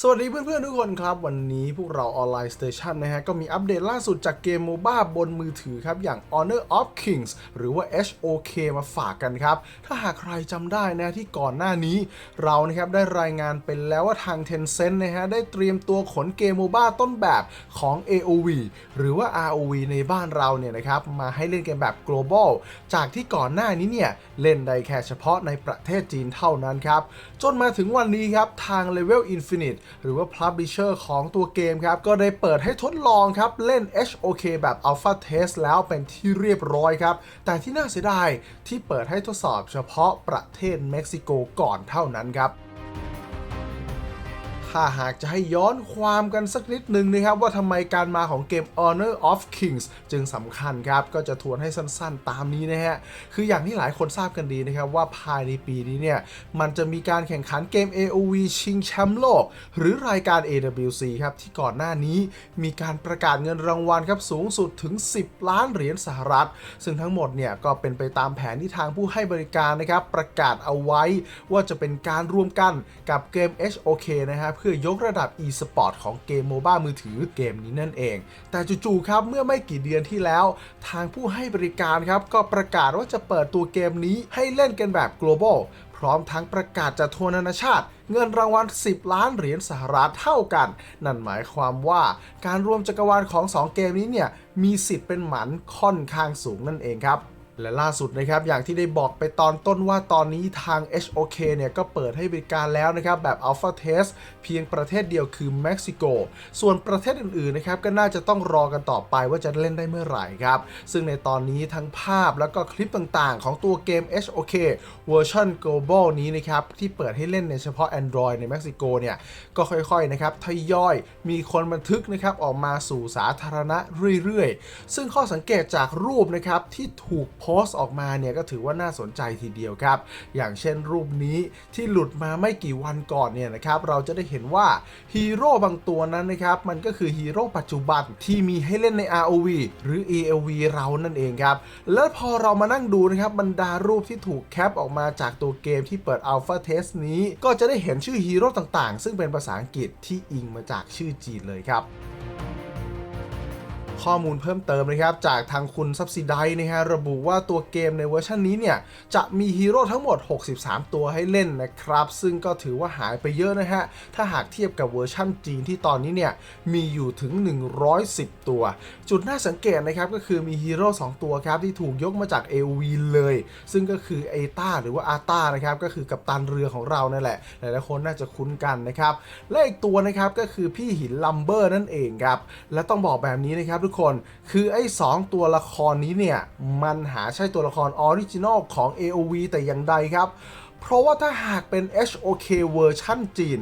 สวัสดีเพื่อนๆทุกคนครับ วันนี้พวกเราออนไลน์สเตชันนะฮะ ก็มีอัปเดตล่าสุดจากเกมโมบ้าบนมือถือครับ อย่าง Honor of Kings หรือว่า HOK มาฝากกันครับ ถ้าหากใครจำได้นะที่ก่อนหน้านี้ เรานะครับได้รายงานเป็นแล้วว่าทาง Tencent นะฮะ ได้เตรียมตัวขนเกมโมบ้าต้นแบบของ AOV หรือว่า ROV ในบ้านเราเนี่ยนะครับ มาให้เล่นกันแบบ global จากที่ก่อนหน้านี้เนี่ยเล่นได้แค่เฉพาะในประเทศจีนเท่านั้นครับจนมาถึงวันนี้ครับทาง Level Infinite หรือว่า Publisher ของตัวเกมครับ ก็ได้เปิดให้ทดลองครับ เล่น HOK แบบ Alpha Test แล้วเป็นที่เรียบร้อยครับ แต่ที่น่าเสียดายที่เปิดให้ทดสอบเฉพาะประเทศเม็กซิโกก่อนเท่านั้นครับ ถ้าหากจะให้ย้อนความกันสักนิดหนึ่งนะครับว่าทำไมการมาของเกม Honor of Kings จึงสำคัญครับ ก็จะทวนให้สั้นๆตามนี้นะฮะ คืออย่างที่หลายคนทราบกันดีนะครับว่าภายในปีนี้เนี่ย มันจะมีการแข่งขันเกม AOV ชิงแชมป์โลก หรือรายการ AWC ครับ ที่ก่อนหน้านี้มีการประกาศเงินรางวัลครับสูงสุดถึง 10 ล้านเหรียญสหรัฐ ซึ่งทั้งหมดเนี่ยก็เป็นไปตามแผนที่ทางผู้ให้บริการนะครับประกาศเอาไว้ว่าจะเป็นการร่วมกันกับเกม HOK นะฮะเพื่อยกระดับ e-sport ของเกมโมบ้ามือถือเกมนี้นั่นเอง แต่จู่ๆครับเมื่อไม่กี่เดือนที่แล้ว ทางผู้ให้บริการครับก็ประกาศว่าจะเปิดตัวเกมนี้ให้เล่นกันแบบ global พร้อมทั้งประกาศจัดทัวร์นานาชาติ เงินรางวัล 10 ล้านเหรียญสหรัฐเท่ากัน นั่นหมายความว่าการรวมจักรวาลของ 2 เกมนี้เนี่ยมีสิทธิ์เป็นหมันค่อนข้างสูงนั่นเองครับ และล่าสุดนะครับอย่างที่ได้บอกไปตอนต้นว่าตอนนี้ทาง HOK เนี่ยก็เปิดให้บริการแล้วนะครับแบบ Alpha Test เพียงประเทศเดียวคือเม็กซิโก ส่วนประเทศอื่นๆนะครับก็น่าจะต้องรอกันต่อไปว่าจะเล่นได้เมื่อไหร่ครับ ซึ่งในตอนนี้ทั้งภาพแล้วก็คลิปต่างๆ ของตัวเกม HOK เวอร์ชัน global นี้นะครับที่เปิดให้เล่นในเฉพาะ Android ในเม็กซิโกเนี่ยก็ค่อยๆนะครับทยอยมีคนบันทึกนะครับออกมาสู่สาธารณะเรื่อยๆ ซึ่งข้อสังเกตจากรูปนะครับที่ถูกโพสต์ออกมาเนี่ยก็ถือว่าน่าสนใจทีเดียวครับ อย่างเช่นรูปนี้ที่หลุดมาไม่กี่วันก่อนเนี่ยนะครับเราจะได้เห็นว่าฮีโร่บางตัวนั้นนะครับมันก็คือฮีโร่ปัจจุบันที่มีให้เล่นใน ROV หรือ ELV เรานั่นเองครับแล้วพอเรามานั่งดูนะครับบรรดารูปที่ถูกแคปออกมาจากตัวเกมที่เปิด Alpha Test นี้ ก็จะได้เห็นชื่อฮีโร่ต่างๆ ซึ่งเป็นภาษาอังกฤษที่อิงมาจากชื่อจีนเลยครับ ข้อมูลเพิ่มเติมนะครับ จากทางคุณซับซิไดนะฮะระบุว่าตัวเกมในเวอร์ชันนี้เนี่ยจะมีฮีโร่ทั้งหมด 63 ตัวให้เล่นนะครับ ซึ่งก็ถือว่าหายไปเยอะนะฮะ ถ้าหากเทียบกับเวอร์ชั่นจีนที่ตอนนี้เนี่ยมีอยู่ถึง 110 ตัว จุดน่าสังเกตนะครับก็คือมีฮีโร่2ตัวครับที่ถูกยกมาจาก AOV เลย ซึ่งก็คือเอต้าหรือว่าอาต้านะครับก็คือกัปตันเรือของเรานั่นแหละหลายๆคนน่าจะคุ้นกันนะครับและอีกตัวนะครับก็คือพี่หินลัมเบอร์นั่นเองครับและต้องบอกแบบนี้นะครับทุกคน คือไอ้2ตัวละครนี้เนี่ย มันหาใช่ตัวละครออริจินอลของ AOV แต่อย่างใดครับเพราะว่าถ้าหากเป็น HOK เวอร์ชั่นจีน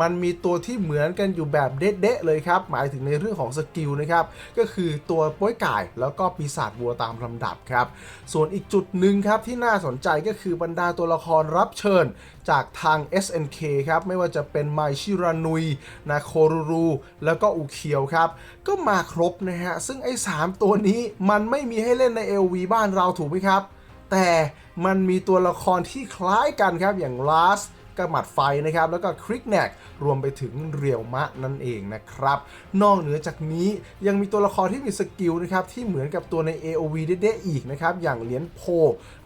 มันมีตัวที่เหมือนกันอยู่แบบเด๊ะๆเลยครับ หมายถึงในเรื่องของสกิลนะครับ ก็คือตัวป้วยก่ายแล้วก็ปีศาจวัวตามลำดับครับ ส่วนอีกจุดหนึ่งครับที่น่าสนใจก็คือบรรดาตัวละครรับเชิญจากทาง SNK ครับ ไม่ว่าจะเป็นไมชิรานุย นาโครูรู แล้วก็อุเคียวครับ ก็มาครบนะฮะ ซึ่งไอ้ 3 ตัวนี้มันไม่มีให้เล่นใน LV บ้านเราถูกไหมครับ แต่มันมีตัวละครที่คล้ายกันครับอย่างลาส กระหมัดไฟนะครับ แล้วก็คริกแนกรวมไปถึงเรียวมะนั่นเองนะครับ นอกเหนือจากนี้ยังมีตัวละครที่มีสกิลนะครับ ที่เหมือนกับตัวใน AOV เด้ๆอีกนะครับ อย่างเหรียญโพ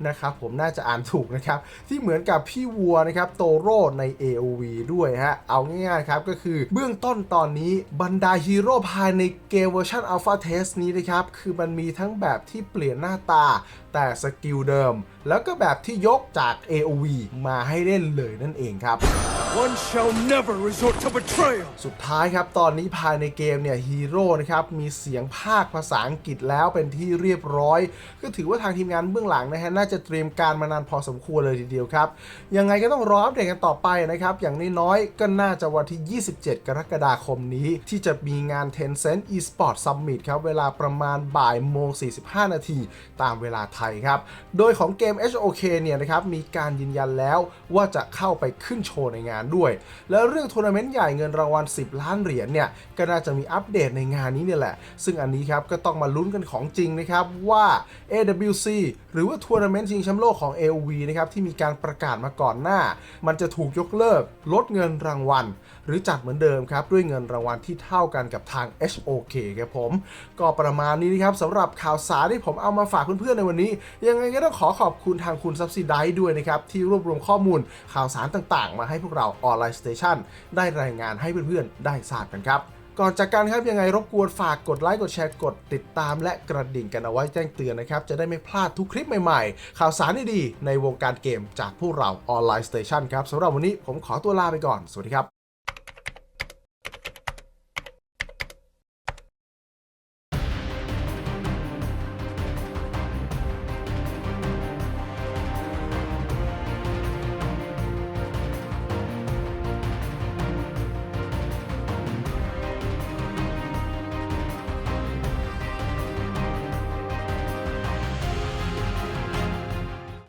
นะครับ ผมน่าจะอ่านถูกนะครับ ที่เหมือนกับพี่วัวนะครับโตโร่ใน AOV ด้วยฮะ เอาง่ายๆครับ ก็คือเบื้องต้นตอนนี้บรรดาฮีโร่ภายในเกมเวอร์ชัน Alpha Test นี้นะครับ คือมันมีทั้งแบบที่เปลี่ยนหน้าตาแต่สกิลเดิม แล้วก็แบบที่ยกจาก AOV มาให้เล่นเลยนั่นเองครับ One shall never resort to betrayal. สุดท้ายครับตอนนี้ภายในเกมเนี่ยฮีโร่นะครับมีเสียงภาคภาษาอังกฤษแล้วเป็นที่เรียบร้อย ก็ถือว่าทางทีมงานเบื้องหลังนะฮะน่าจะเตรียมการมานานพอสมควรเลยทีเดียวครับ ยังไงก็ต้องรออัปเดตกันต่อไปนะครับ อย่างน้อยๆ ก็น่าจะวันที่ 27 กรกฎาคมนี้ ที่จะมีงาน Tencent eSport Summit ครับ เวลาประมาณบ่ายโมง 45 นาทีตามเวลาไทยครับ โดยของเกมม HOK เนี่ยนะครับมีการยืนยันแล้วว่าจะเข้าไปขึ้นโชว์ในงานด้วย แล้วเรื่องทัวร์นาเมนต์ใหญ่เงินรางวัล 10 ล้านเหรียญเนี่ยก็น่าจะมีอัปเดตในงานนี้เนี่ยแหละ ซึ่งอันนี้ครับก็ต้องมาลุ้นกันของจริงนะครับว่า AWC หรือว่าทัวร์นาเมนต์ชิงแชมป์โลกของ AOV นะครับที่มีการประกาศมาก่อนหน้า มันจะถูกยกเลิกลดเงินรางวัล หรือจัดเหมือนเดิมครับด้วยเงินรางวัลที่เท่ากันกับทาง HOK ครับผม ก็ประมาณนี้นะครับสำหรับข่าวสารที่ผมเอามาฝากเพื่อนๆในวันนี้ ยังไงก็ต้องขอขอบคุณทางคุณ Subsidize ด้วยนะครับที่รวบรวมข้อมูลข่าวสารต่างๆ มาให้พวกเราออนไลน์สเตชันได้รายงานให้เพื่อนๆ ได้ทราบกันครับ ก่อนจากกันครับยังไงรบกวนฝากกดไลค์กดแชร์กดติดตาม และกระดิ่งกันเอาไว้แจ้งเตือนนะครับ จะได้ไม่พลาดทุกคลิปใหม่ๆ ข่าวสารดีๆในวงการเกมจากพวกเราออนไลน์สเตชันครับสำหรับวันนี้ผมขอตัวลาไปก่อนสวัสดีครับ